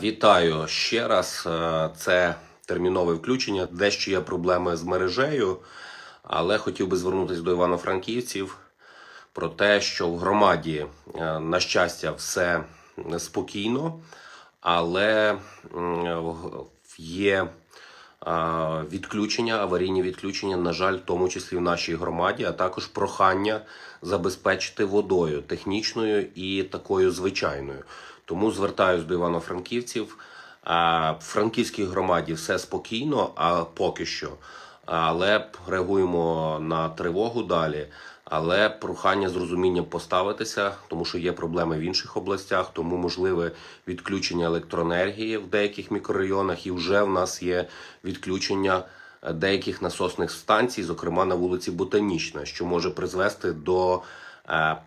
Вітаю ще раз. Е, Це термінове включення. Дещо є проблеми з мережею, але хотів би звернутися до Івано-Франківців про те, що в громаді, е, на щастя, все спокійно, але є відключення, аварійні відключення, на жаль, в тому числі в нашій громаді, а також прохання забезпечити водою технічною і такою звичайною. Тому звертаюсь до івано-франківців. В франківській громаді все спокійно, а поки що. Але реагуємо на тривогу далі. Але прохання з розумінням поставитися, тому що є проблеми в інших областях, тому можливе відключення електроенергії в деяких мікрорайонах, і вже в нас є відключення деяких насосних станцій, зокрема на вулиці Ботанічна, що може призвести до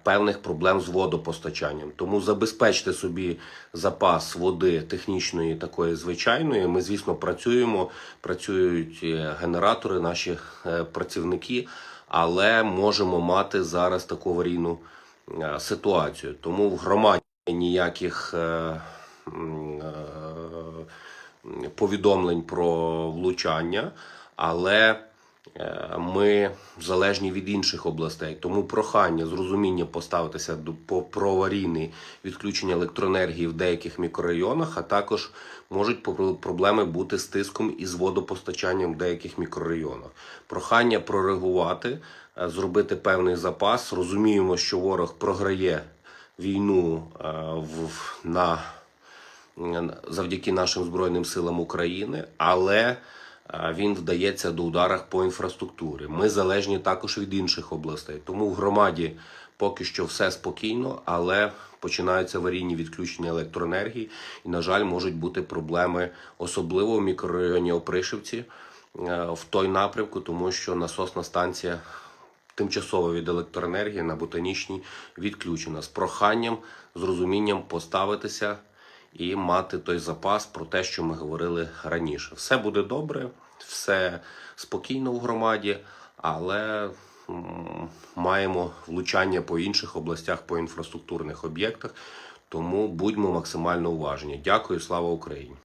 певних проблем з водопостачанням. Тому забезпечте собі запас води технічної такої звичайної. Ми, звісно, працюємо, працюють е, генератори, наші е, працівники, але можемо мати зараз таку аварійну е, ситуацію. Тому в громаді ніяких. е, е, повідомлень про влучання, але е, ми залежні від інших областей. Тому прохання з розумінням поставитися до по про аварійне відключення електроенергії в деяких мікрорайонах, а також можуть проблеми бути з тиском і з водопостачанням в деяких мікрорайонах. Прохання прореагувати, е, зробити певний запас. Розуміємо, що ворог програє війну е, на завдяки нашим Збройним силам України, але е, він вдається до ударах по інфраструктурі. Ми залежні також від інших областей. Тому в громаді поки що все спокійно, але починаються аварійні відключення електроенергії, і, на жаль, можуть бути проблеми, особливо в мікрорайоні Опришівці е, в той напрямку, тому що насосна станція тимчасово від електроенергії на ботанічній відключена з проханням, з розумінням поставитися і мати той запас про те, що ми говорили раніше. Все буде добре, все спокійно в громаді, але маємо влучання по інших областях, по інфраструктурних об'єктах. Тому будьмо максимально уважні. Дякую, слава Україні!